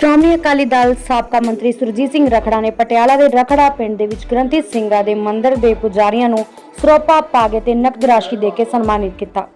ਸ਼੍ਰੋਮਣੀ ਅਕਾਲੀ ਦਲ ਸਾਬਕਾ ਮੰਤਰੀ ਸੁਰਜੀਤ ਸਿੰਘ ਰਖੜਾ ਨੇ ਪਟਿਆਲਾ ਦੇ ਰਖੜਾ ਪਿੰਡ ਦੇ ਵਿੱਚ ਗ੍ਰੰਥੀ ਸਿੰਘਾਂ ਦੇ ਮੰਦਿਰ ਦੇ ਪੁਜਾਰੀਆਂ ਨੂੰ ਸਰੋਪਾ ਪਾ ਕੇ ਤੇ ਨਕਦ ਰਾਸ਼ੀ ਦੇ ਕੇ ਸਨਮਾਨਿਤ ਕੀਤਾ।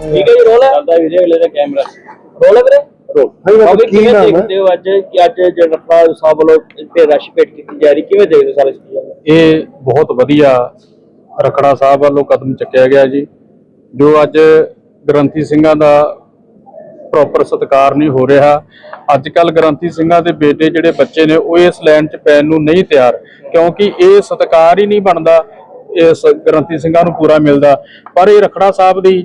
ਠੀਕ ਹੈ ਜੀ ਰੋਲ? ਹੈ ਚੱਲਦਾ ਵੀਰੇ ਅਗਲੇ ਦਾ ਕੈਮਰਾ ਰੋਲ ਹੈ ਵੀਰੇ? ਰੋਲ। ਹਾਂਜੀ ਕੀ ਕਿਵੇਂ ਨਾਮ ਹੈ? ਦੇਖਦੇ ਹੋ ਅੱਜ ਕਿ ਅੱਜ ਜਨਤਾ ਸਾਹਿਬ ਵੱਲੋਂ ਤੇ ਰਸ਼ ਭੇਟ ਕੀਤੀ ਜਾ ਰਹੀ ਕਿਵੇਂ ਦੇਖਦੇ ਸਾਰੇ ਚੀਜ਼ਾਂ ਇਹ ਬਹੁਤ ਵਧੀਆ ਰਖੜਾ ਸਾਹਿਬ ਵੱਲੋਂ ਕਦਮ ਚੱਕਿਆ ਗਿਆ ਜੀ ਜੋ ਅੱਜ ਗ੍ਰੰਥੀ ਸਿੰਘਾਂ ਦਾ ਪ੍ਰੋਪਰ ਸਤਿਕਾਰ ਨਹੀਂ ਹੋ ਰਿਹਾ। ਅੱਜ ਕੱਲ ਗ੍ਰੰਥੀ ਸਿੰਘਾਂ ਦੇ ਬੇਟੇ ਜਿਹੜੇ ਬੱਚੇ ਨੇ ਉਹ ਇਸ ਲਾਈਨ 'ਚ ਪੈਣ ਨੂੰ ਨਹੀਂ ਤਿਆਰ ਕਿਉਂਕਿ ਇਹ ਸਤਿਕਾਰ ਹੀ ਨਹੀਂ ਬਣਦਾ ਇਸ ਗ੍ਰੰਥੀ ਸਿੰਘਾਂ ਨੂੰ ਪੂਰਾ ਮਿਲਦਾ। ਪਰ ਇਹ ਰਖੜਾ ਸਾਹਿਬ ਦੀ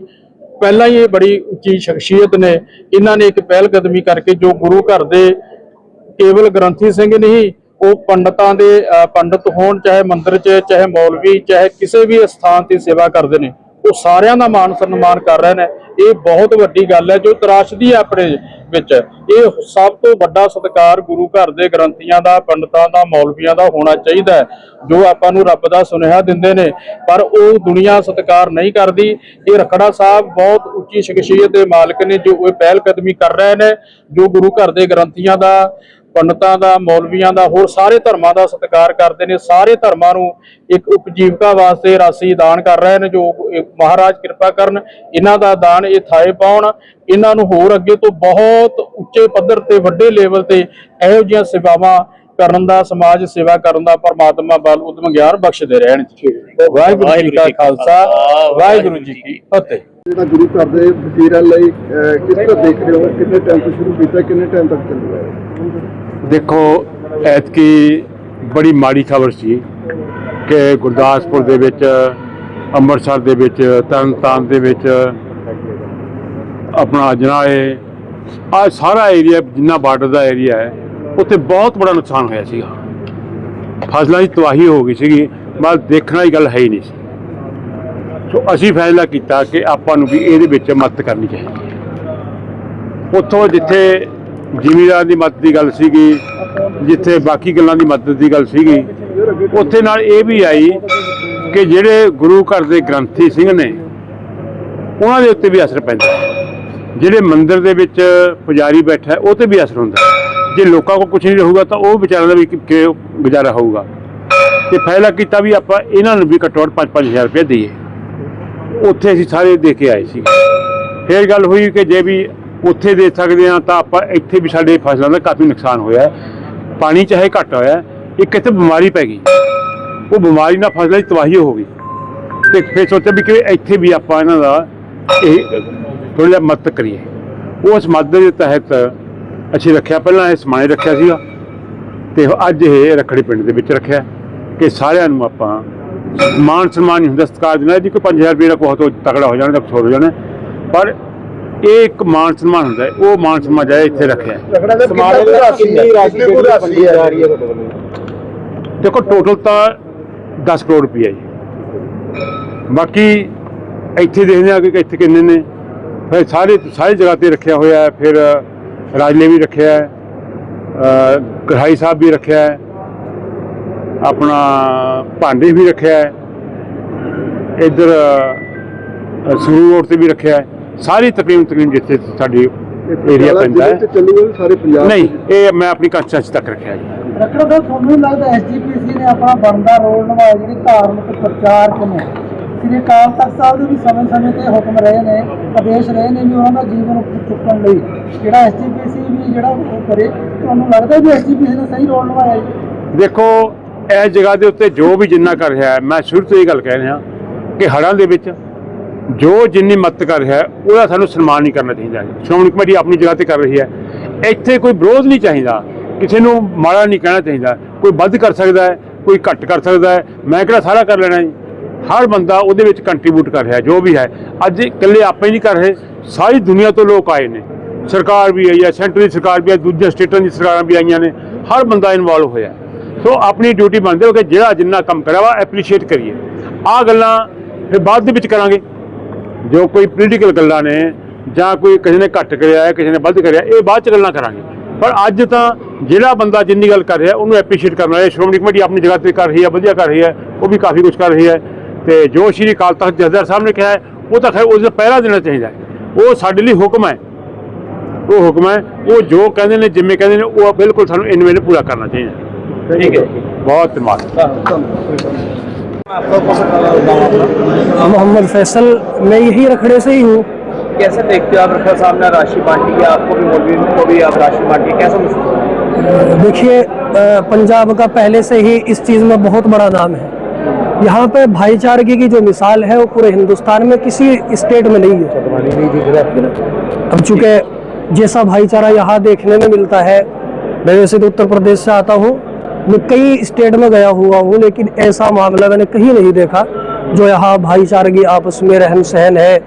ਪਹਿਲਾਂ ਹੀ ਇਹ ਬੜੀ ਉੱਚੀ ਸ਼ਖਸੀਅਤ ਨੇ, ਇਹਨਾਂ ਨੇ ਇੱਕ ਪਹਿਲ ਕਦਮੀ ਕਰਕੇ ਜੋ ਗੁਰੂ ਘਰ ਦੇ ਕੇਵਲ ਗ੍ਰੰਥੀ ਸਿੰਘ ਨਹੀਂ, ਉਹ ਪੰਡਤਾਂ ਦੇ ਅਹ ਪੰਡਤ ਹੋਣ, ਚਾਹੇ ਮੰਦਿਰ 'ਚ, ਚਾਹੇ ਮੌਲਵੀ, ਚਾਹੇ ਕਿਸੇ ਵੀ ਸਥਾਨ ਤੇ ਸੇਵਾ ਕਰਦੇ ਨੇ, ਉਹ ਸਾਰਿਆਂ ਦਾ ਮਾਨ ਸਨਮਾਨ ਕਰ ਰਹੇ ਨੇ। ਇਹ ਬਹੁਤ ਵੱਡੀ ਗੱਲ ਹੈ, ਜੋ ਤਰਾਸ਼ਦੀ ਹੈ ਆਪਣੇ ਵਿੱਚ। ਇਹ ਸਭ ਤੋਂ ਵੱਡਾ ਸਤਿਕਾਰ ਗੁਰੂ ਘਰ ਦੇ ਗ੍ਰੰਥੀਆਂ ਦਾ, ਪੰਡਤਾਂ ਦਾ, ਮੌਲਵੀਆਂ ਦਾ ਹੋਣਾ ਚਾਹੀਦਾ ਹੈ, ਜੋ ਆਪਾਂ ਨੂੰ ਰੱਬ ਦਾ ਸੁਨੇਹਾ ਦਿੰਦੇ ਨੇ। ਪਰ ਉਹ ਦੁਨੀਆ ਸਤਿਕਾਰ ਨਹੀਂ ਕਰਦੀ। ਇਹ ਰਖੜਾ ਸਾਹਿਬ ਬਹੁਤ ਉੱਚੀ ਸ਼ਖਸੀਅਤ ਦੇ ਮਾਲਕ ਨੇ, ਜੋ ਇਹ ਪਹਿਲ ਕਦਮੀ ਕਰ ਰਹੇ ਨੇ, ਜੋ ਗੁਰੂ ਘਰ ਦੇ ਗ੍ਰੰਥੀਆਂ ਦਾ ਪੰਡਤਾਂ ਦਾ, ਮੌਲਵੀਆਂ ਦਾ, ਹੋਰ ਸਾਰੇ ਧਰਮਾਂ ਦਾ ਸਤਿਕਾਰ ਕਰਦੇ ਨੇ, ਸਾਰੇ ਧਰਮਾਂ ਨੂੰ ਇੱਕ ਉਪਜੀਵਕਾ ਵਾਸਤੇ ਰਾਸ਼ੀ ਦਾਨ ਕਰ ਰਹੇ ਨੇ, ਜੋ ਮਹਾਰਾਜ ਕਿਰਪਾ ਕਰਨ, ਇਹਨਾਂ ਦਾ ਦਾਨ ਇਹ ਥਾਏ ਪਾਉਣ, ਇਹਨਾਂ ਨੂੰ ਹੋਰ ਅੱਗੇ ਤੋਂ ਬਹੁਤ ਉੱਚੇ ਪੱਧਰ ਤੇ, ਵੱਡੇ ਲੈਵਲ ਤੇ ਇਹੋ ਜਿਹੀਆਂ ਸੇਵਾਵਾਂ ਕਰਨ ਦਾ ਸਮਾਜ ਸੇਵਾ ਕਰਨ ਦਾ ਪਰਮਾਤਮਾ ਬਲ ਉਦਮ ਗਿਆਨ ਬਖਸ਼ਦੇ ਰਹਿਣ ਵਾਹਿਗੁਰੂ ਜੀ ਕਾ ਖਾਲਸਾ ਵਾਹਿਗੁਰੂ ਜੀ ਕੀ ਫਤਿਹ। ਜਿਹੜਾ ਗੁਰੂ ਘਰ ਦੇ ਵਜ਼ੀਰਾਂ ਲਈ ਕਿਸ ਤਰ੍ਹਾਂ ਦੇਖ ਰਹੇ ਹੋ? ਕਿੰਨੇ ਟਾਈਮ ਤੋਂ ਸ਼ੁਰੂ ਕੀਤਾ ਕਿੰਨੇ ਟਾਈਮ ਤੱਕ ਚੱਲੂਗਾ ਦੇਖੋ ਐਤਕੀ ਬੜੀ ਮਾੜੀ ਖਬਰ ਸੀ ਕਿ ਗੁਰਦਾਸਪੁਰ ਦੇ ਵਿੱਚ ਅੰਮ੍ਰਿਤਸਰ ਦੇ ਵਿੱਚ ਤਰਨਤਾਰਨ ਦੇ ਵਿੱਚ ਆਪਣਾ ਜਨਾਏ ਆ ਸਾਰਾ ਏਰੀਆ ਜਿੰਨਾ ਬਾਰਡਰ ਦਾ ਏਰੀਆ ਹੈ ਉੱਥੇ ਬਹੁਤ ਬੜਾ ਨੁਕਸਾਨ ਹੋਇਆ ਸੀਗਾ। ਫਸਲਾਂ ਦੀ ਤਬਾਹੀ ਹੋ ਗਈ ਸੀਗੀ, ਬਸ ਦੇਖਣ ਵਾਲੀ ਗੱਲ ਹੈ ਹੀ ਨਹੀਂ ਸੀ। ਸੋ ਅਸੀਂ ਫੈਸਲਾ ਕੀਤਾ ਕਿ ਆਪਾਂ ਨੂੰ ਵੀ ਇਹਦੇ ਵਿੱਚ ਮਦਦ ਕਰਨੀ ਚਾਹੀਦੀ ਹੈ। ਉੱਥੋਂ ਜਿੱਥੇ ਜ਼ਿਮੀਦਾਰ ਦੀ ਮਦਦ ਦੀ ਗੱਲ ਸੀਗੀ, ਜਿੱਥੇ ਬਾਕੀ ਗੱਲਾਂ ਦੀ ਮਦਦ ਦੀ ਗੱਲ ਸੀਗੀ, ਉੱਥੇ ਨਾਲ ਇਹ ਵੀ ਆਈ ਕਿ ਜਿਹੜੇ ਗੁਰੂ ਘਰ ਦੇ ਗ੍ਰੰਥੀ ਸਿੰਘ ਨੇ, ਉਹਨਾਂ ਦੇ ਉੱਤੇ ਵੀ ਅਸਰ ਪੈਂਦਾ ਜਿਹੜੇ ਮੰਦਿਰ ਦੇ ਵਿੱਚ ਪੁਜਾਰੀ ਬੈਠਾ ਉਹ ਤੇ ਵੀ ਅਸਰ ਹੁੰਦਾ ਜੇ ਲੋਕਾਂ ਕੋਲ ਕੁਝ ਨਹੀਂ ਰਹੂਗਾ ਤਾਂ ਉਹ ਵਿਚਾਰਿਆਂ ਦਾ ਵੀ ਕਿ- ਗੁਜ਼ਾਰਾ ਹੋਊਗਾ। ਤੇ ਫੈਸਲਾ ਕੀਤਾ ਵੀ ਆਪਾਂ ਇਹਨਾਂ ਨੂੰ ਵੀ ਘੱਟੋ ਘੱਟ 5-5000 ਰੁਪਏ ਦਈਏ। ਉੱਥੇ ਅਸੀਂ ਸਾਰੇ ਦੇ ਕੇ ਆਏ ਸੀ। ਫਿਰ ਗੱਲ ਹੋਈ ਕਿ ਜੇ ਵੀ ਉੱਥੇ ਦੇ ਸਕਦੇ ਆ ਤਾਂ ਆਪਾਂ ਇੱਥੇ ਵੀ ਸਾਡੇ ਫਸਲਾਂ ਦਾ ਕਾਫੀ ਨੁਕਸਾਨ ਹੋਇਆ ਪਾਣੀ ਚਾਹੇ ਘੱਟ ਹੋਇਆ ਇੱਕ ਇੱਥੇ ਬਿਮਾਰੀ ਪੈ ਗਈ। ਉਹ ਬਿਮਾਰੀ ਨਾਲ ਫਸਲਾਂ ਦੀ ਤਬਾਹੀ ਹੋ ਗਈ। ਤੇ ਫਿਰ ਸੋਚਿਆ ਵੀ ਕਿ ਇੱਥੇ ਵੀ ਆਪਾਂ ਇਹਨਾਂ ਦਾ ਇਹ ਥੋੜਾ ਜਿਹਾ ਮਦਦ ਕਰੀਏ। ਉਸ ਮਦਦ ਦੇ ਤਹਿਤ ਅਸੀਂ ਰੱਖਿਆ ਪਹਿਲਾਂ ਇਹ ਸਮਾਨੇ ਰੱਖਿਆ ਸੀਗਾ। ਤੇ ਅੱਜ ਇਹ ਰੱਖੜੀ ਪਿੰਡ ਦੇ ਵਿੱਚ ਰੱਖਿਆ ਕਿ ਸਾਰਿਆਂ ਨੂੰ ਆਪਾਂ ਮਾਨ ਸਨਮਾਨ ਨਹੀਂ ਹੁੰਦਾ ਸਤਿਕਾਰ ਦੇਣਾ ਜੀ ਕੋਈ 5000 ਰੁਪਏ ਦਾ ਬਹੁਤ ਤਕੜਾ ਹੋ ਜਾਣਾ ਤਾਂ ਹੋ ਜਾਣਾ। ਪਰ ਇਹ ਇੱਕ ਮਾਨ ਸਨਮਾਨ ਹੁੰਦਾ ਹੈ, ਉਹ ਮਾਨ ਸਨਮਾਨ ਜਾਇ ਇੱਥੇ ਰੱਖਿਆ ਹੈ। ਰਖੜਾ ਦਾ ਸਮਾਜ ਦੀ ਰਾਸ਼ੀ ਕਿੰਨੀ ਰਾਸ਼ੀ ਕਿੰਨੀ ਕੁ ਰਾਸ਼ੀ ਵੰਡੀ ਜਾ ਰਹੀ ਹੈ ਤੁਹਾਡੇ ਵੱਲੋਂ ਦੇਖੋ ਟੋਟਲ ਤਾਂ 10 ਕਰੋੜ ਰੁਪਏ ਜੀ। ਬਾਕੀ ਇੱਥੇ ਦੇਖਦੇ ਆ ਕਿ ਇੱਥੇ ਕਿੰਨੇ ਨੇ। ਫਿਰ ਸਾਰੇ ਸਾਰੀ ਜਗ੍ਹਾ ਤੇ ਰੱਖਿਆ ਹੋਇਆ ਹੈ। ਫਿਰ ਰਾਜਲੇ ਵੀ ਰੱਖਿਆ ਹੈ ਅ, ਕੜਾਈ ਸਾਹਿਬ ਵੀ ਰੱਖਿਆ ਹੈ ਆਪਣਾ ਭਾਂਡੇ ਵੀ ਰੱਖਿਆ ਹੈ ਇੱਧਰ ਸੰਗਰੂਰ ਰੋਡ ਤੇ ਵੀ ਰੱਖਿਆ ਹੈ ਸਾਰੀ ਤਕਰੀਬਨ ਤਕਰੀਬਨ ਜਿੱਥੇ ਸਾਡੀ ਏਰੀਆ ਪੈਂਦਾ ਹੈ। ਸਾਰੇ ਪੰਜਾਬ ਨਹੀਂ ਇਹ ਮੈਂ ਆਪਣੀ ਕੰਸਟੈਂਸ ਤੱਕ ਰੱਖਿਆ ਜੀ। ਰੱਖੜਾ ਦਾ ਤੁਹਾਨੂੰ ਲੱਗਦਾ ਐਸਜੀਪੀਸੀ ਨੇ ਆਪਣਾ ਬਣਦਾ ਰੋਲ ਨਿਭਾਇਆ ਜਿਹੜੀ ਧਾਰਮਿਕ ਪ੍ਰਚਾਰ ਚ ਨੇ? ਸ੍ਰੀ ਅਕਾਲ ਤਖਤ ਸਾਹਿਬ ਦੇ ਵੀ ਸਮੇਂ-ਸਮੇਂ ਤੇ ਹੁਕਮ ਰਹੇ ਨੇ, ਆਦੇਸ਼ ਰਹੇ ਨੇ ਵੀ ਉਹਨਾਂ ਦਾ ਜੀਵਨ ਚੁੱਕਣ ਲਈ। ਜਿਹੜਾ ਐਸਜੀਪੀਸੀ ਵੀ ਜਿਹੜਾ ਉਹ ਕਰੇ, ਤੁਹਾਨੂੰ ਲੱਗਦਾ ਵੀ ਐਸਜੀਪੀਸੀ ਨੇ ਸਹੀ ਰੋਲ ਨਿਭਾਇਆ ਜੀ? ਦੇਖੋ, ਇਸ ਜਗ੍ਹਾ ਦੇ ਉੱਤੇ ਜੋ ਵੀ ਜਿੰਨਾ ਕਰ ਰਿਹਾ ਮੈਂ ਸ਼ੁਰੂ ਤੋਂ ਇਹ ਗੱਲ ਕਹਿ ਰਿਹਾ ਕਿ ਹੜ੍ਹਾਂ ਦੇ ਵਿੱਚ ਜੋ ਜਿੰਨੀ ਮਦਦ ਕਰ ਰਿਹਾ ਉਹਦਾ ਸਾਨੂੰ ਸਨਮਾਨ ਨਹੀਂ ਕਰਨਾ ਚਾਹੀਦਾ ਸ਼੍ਰੋਮਣੀ ਕਮੇਟੀ ਆਪਣੀ ਜਗ੍ਹਾ ਤੇ ਕਰ ਰਹੀ ਹੈ। ਇੱਥੇ ਕੋਈ ਵਿਰੋਧ ਨਹੀਂ ਚਾਹੀਦਾ। ਕਿਸੇ ਨੂੰ ਮਾੜਾ ਨਹੀਂ ਕਹਿਣਾ ਚਾਹੀਦਾ। ਕੋਈ ਵੱਧ ਕਰ ਸਕਦਾ ਹੈ, ਕੋਈ ਘੱਟ ਕਰ ਸਕਦਾ ਹੈ। ਮੈਂ ਕਿਹੜਾ ਸਾਰਾ ਕਰ ਲੈਣਾ ਜੀ? ਹਰ ਬੰਦਾ ਉਹਦੇ ਵਿੱਚ ਕੰਟਰੀਬਿਊਟ ਕਰ ਰਿਹਾ, ਜੋ ਵੀ ਹੈ। ਅੱਜ ਇਕੱਲੇ ਆਪੇ ਹੀ ਨਹੀਂ ਕਰ ਰਹੇ, ਸਾਰੀ ਦੁਨੀਆ ਤੋਂ ਲੋਕ ਆਏ ਨੇ। ਸਰਕਾਰ ਵੀ ਆਈ ਹੈ ਸੈਂਟਰ ਦੀ ਸਰਕਾਰ ਵੀ ਹੈ ਦੂਜੇ ਸਟੇਟਾਂ ਦੀ ਸਰਕਾਰਾਂ ਵੀ ਆਈਆਂ ਨੇ। ਹਰ ਬੰਦਾ ਇਨਵੋਲਵ ਹੋਇਆ ਸੋ ਆਪਣੀ ਡਿਊਟੀ ਬਣਦੇ ਹੋ ਕਿ ਜਿਹੜਾ ਜਿੰਨਾ ਕੰਮ ਕਰਿਆ ਵਾ ਐਪਰੀਸ਼ੀਏਟ ਕਰੀਏ। ਆਹ ਗੱਲਾਂ ਫਿਰ ਬਾਅਦ ਦੇ ਵਿੱਚ ਕਰਾਂਗੇ। ਜੋ ਕੋਈ ਪੋਲੀਟੀਕਲ ਗੱਲਾਂ ਨੇ, ਜਾਂ ਕੋਈ ਕਿਸੇ ਨੇ ਘੱਟ ਕਰਿਆ ਹੈ, ਕਿਸੇ ਨੇ ਵੱਧ ਕਰਿਆ, ਇਹ ਬਾਅਦ ਚ ਗੱਲਾਂ ਕਰਾਂਗੇ। ਪਰ ਅੱਜ ਤਾਂ ਜਿਹੜਾ ਬੰਦਾ ਜਿੰਨੀ ਗੱਲ ਕਰ ਰਿਹਾ, ਉਹਨੂੰ ਐਪਰੀਸ਼ੀਏਟ ਕਰਨਾ ਹੈ ਸ਼੍ਰੋਮਣੀ ਕਮੇਟੀ ਆਪਣੀ ਜਗ੍ਹਾ ਤੇ ਕਰ ਰਹੀ ਹੈ, ਵਧੀਆ ਕਰ ਰਹੀ ਹੈ, ਉਹ ਵੀ ਕਾਫੀ ਕੁਝ ਕਰ ਰਹੀ ਹੈ। ਤੇ ਜੋ ਸ਼੍ਰੀ ਅਕਾਲ ਤਖਤ ਜਥੇਦਾਰ ਸਾਹਿਬ ਨੇ ਕਿਹਾ ਹੈ ਉਹ ਤਾਂ ਖੈਰ ਉਸ ਦਾ ਪਹਿਰਾ ਦੇਣਾ ਚਾਹੀਦਾ ਹੈ ਉਹ ਸਾਡੇ ਲਈ ਹੁਕਮ ਹੈ ਉਹ ਹੁਕਮ ਹੈ ਉਹ ਜੋ ਕਹਿੰਦੇ ਨੇ ਜਿਵੇਂ ਕਹਿੰਦੇ ਨੇ ਉਹ ਬਿਲਕੁਲ ਸਾਨੂੰ ਇਨ ਵੇਲੇ ਪੂਰਾ ਕਰਨਾ ਚਾਹੀਦਾ ਹੈ। ਠੀਕ ਹੈ ਬਹੁਤ ਧੰਨਵਾਦ आपका कौन गाँव अपना मोहम्मद फैसल मैं यही रखड़े से ही हूँ कैसे देखते हो आप रखा सामने राशि बांटी है आपको भी मौलवी को भी आप राशि बांटी है कैसा महसूस हो रहा है? देखिए अ, पंजाब का पहले से ही इस चीज़ में बहुत बड़ा नाम है यहाँ पे भाईचारगी की जो मिसाल है वो पूरे हिंदुस्तान में किसी स्टेट में नहीं है। अब चूँकि जैसा भाईचारा यहाँ देखने में मिलता है मैं वैसे तो उत्तर प्रदेश से आता हूँ मैं कई स्टेट में गया हुआ हूँ लेकिन ऐसा मामला मैंने कहीं नहीं देखा जो यहाँ भाईचारगी आपस में रहन सहन है।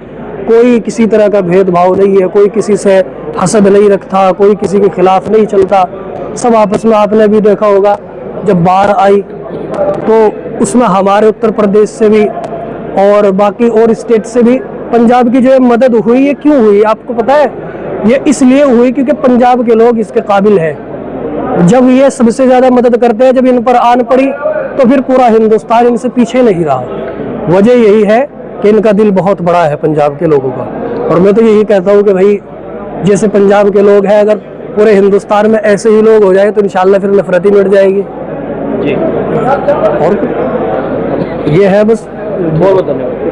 कोई किसी तरह का भेदभाव नहीं है कोई किसी से हसद नहीं रखता कोई किसी के खिलाफ नहीं चलता। सब आपस में आपने भी देखा होगा जब बाढ़ आई तो उसमें हमारे उत्तर प्रदेश से भी और बाकी और स्टेट से भी पंजाब की जो ये मदद हुई है क्यों हुई? आपको पता है? ये इसलिए हुई क्योंकि पंजाब के लोग इसके काबिल हैं। जब ये सबसे ज़्यादा मदद करते हैं, जब इन पर आन पड़ी तो फिर पूरा हिंदुस्तान इनसे पीछे नहीं रहा। वजह यही है कि इनका दिल बहुत बड़ा है पंजाब के लोगों का। और मैं तो यही कहता हूँ कि भाई, जैसे पंजाब के लोग हैं, अगर पूरे हिंदुस्तान में ऐसे ही लोग हो जाए तो इंशाल्लाह फिर नफरत ही मिट जाएगी। जी और कुछ? ये है बस बहुत बहुत धन्यवाद